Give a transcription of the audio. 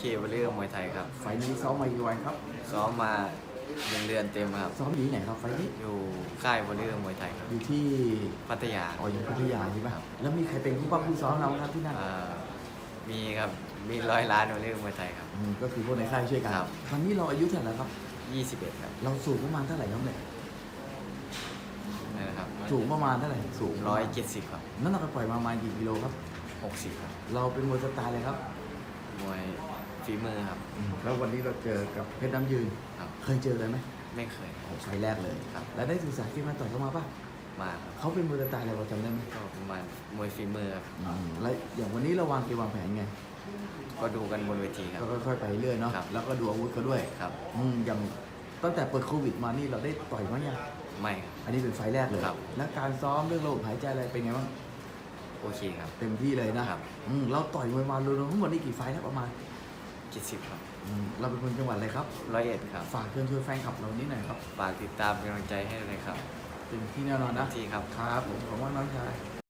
เคเวอร์เรื่องมวยไทยครับ ไฟล์นี้ซ้อมมากี่วันครับ ซ้อมมาหนึ่งเดือนเต็มครับ ซ้อมอยู่ที่ไหนครับไฟล์นี้ อยู่ค่ายวอลเลย์มวยไทยครับ อยู่ที่พัทยาอ๋ออยู่พัทยาใช่ไหมแล้วมีใครเป็นผู้ป้องผู้ซ้อมเราครับที่นั่นอ่ามีครับ มีร้อยล้านวอลเลย์มวยไทยครับ อืมก็คือพวกในค่ายช่วยกันครับตอนนี้เราอายุเท่าไหร่แล้วครับ21ครับเราสูงประมาณเท่าไหร่ครับเนี่ยนั่นนะครับสูงประมาณเท่าไหร่ สูง170ครับน้ำหนักเราปล่อยมาประมาณกี่กิโลครับ60ครับ เราเป็นมวยสไตล์เลยครับ มวย ฝีมือครับอืมแล้ววันนี้เราเจอกับเพชรน้ำยืน ครับ เคยเจอเลยไหมไม่เคยโอ้ไฟล์แรกเลยครับ แล้วได้ศึกษาที่มาต่อยเขามาป่ะมาครับเขาเป็นมวยสไตล์อะไรเราจำได้ไหมก็ประมาณมวยฝีมือครับอืมแล้วอย่างวันนี้เราวางเกมวางแผนไงก็ดูกันบนเวทีครับ ก็ค่อยๆไปเรื่อยเนาะครับ แล้วก็ดูอาวุธเขาด้วยครับ อืมอย่างตั้งแต่เปิดโควิดมานี่เราได้ต่อยมั้ยยังไม่ครับ อันนี้เป็นไฟล์แรกเลยครับ แล้วการซ้อมเรื่องระบบหายใจอะไรเป็นไงบ้างโอเคครับ เต็มที่เลยนะครับ อืมเราต่อยมวยมารวมๆทั้งหมดนี่กี่ไฟล์นะประมาณ 70ครับอืมเราเป็นคนจังหวัดอะไรครับ ร้อยเอ็ดครับฝากเชิญชวนแฟนคลับเรานิดหน่อยครับฝากติดตามเป็นกำลังใจให้เลยครับ เป็นที่แน่นอนนะ ที่ครับ ครับผมขอบคุณมากน้องชาย